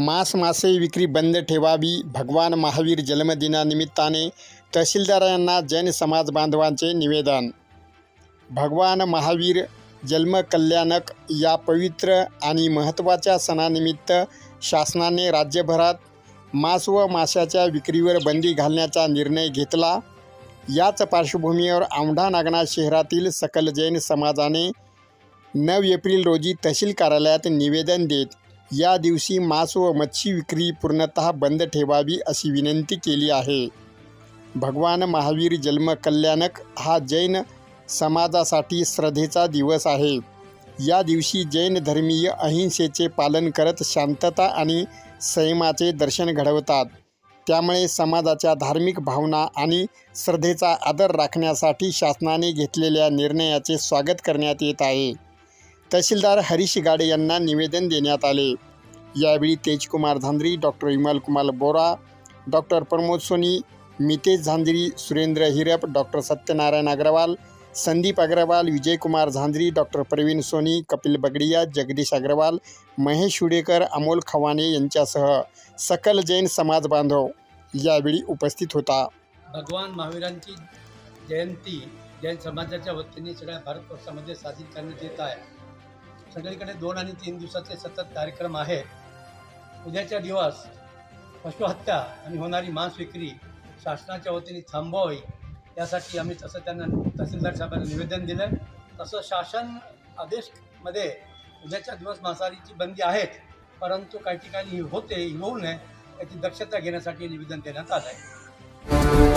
मांस मासे विक्री बंद ठेवावी. भगवान महावीर जन्मदिनानिमित्ताने तहसीलदार यांना जैन समाज बांधवांचे निवेदन. भगवान महावीर जन्मकल्याणक या पवित्र आणि महत्त्वाच्या सणानिमित्त शासनाने राज्यभरात मांस व माशाच्या विक्रीवर बंदी घालण्याचा निर्णय घेतला. याच पार्श्वभूमीवर औंढा नागनाथ शहरातील सकल जैन समाजाने नऊ एप्रिल रोजी तहसील कार्यालयात निवेदन देत या दिवशी मांस व मच्छी विक्री पूर्णतः बंद ठेवावी अशी विनंती केली आहे. भगवान महावीर जन्मकल्याणक हा जैन समाजासाठी श्रद्धेचा दिवस आहे. या दिवशी जैन धर्मीय अहिंसेचे पालन करत शांतता आणि संयमाचे दर्शन घडवतात. त्यामुळे समाजाच्या धार्मिक भावना आणि श्रद्धेचा आदर राखण्यासाठी शासनाने घेतलेल्या निर्णयाचे स्वागत करण्यात येत आहे. तहसीलदार हरीश गाडे यांना निवेदन देण्यात आले. यावेळी Tejkumar Jhandri doctor Vimal Kumar Bora doctor Pramod Soni Mitesh Jhandri Surendra Hirap doctor Satyanarayan Agrawal Sandeep Agrawal Vijaykumar Jhanjhari doctor Pravin Soni Kapil Bagadia Jagdish Agrawal Mahesh Shudekar Amol Khawane यांच्यासह सकल जैन समाज बांधव यावेळी उपस्थित होता. भगवान महावीरांची जयंती जैन समाजाच्या वतीने सगळ्या भारतवर्षामध्ये साजरी करण्यात येत आहे. सगळीकडे दोन आणि तीन दिवसाचे सतत कार्यक्रम आहेत उद्याच्या दिवस पशुहत्या आणि होणारी मांस विक्री शासनाच्या वतीने थांबवावी. यासाठी आम्ही तसं त्यांना तहसीलदार साहेबांना निवेदन दिलं. तसं शासन आदेशमध्ये उद्याच्या दिवस मांसाहारीची बंदी आहेत. परंतु काही ठिकाणी होते होऊ नये याची दक्षता घेण्यासाठी निवेदन देण्यात आलं आहे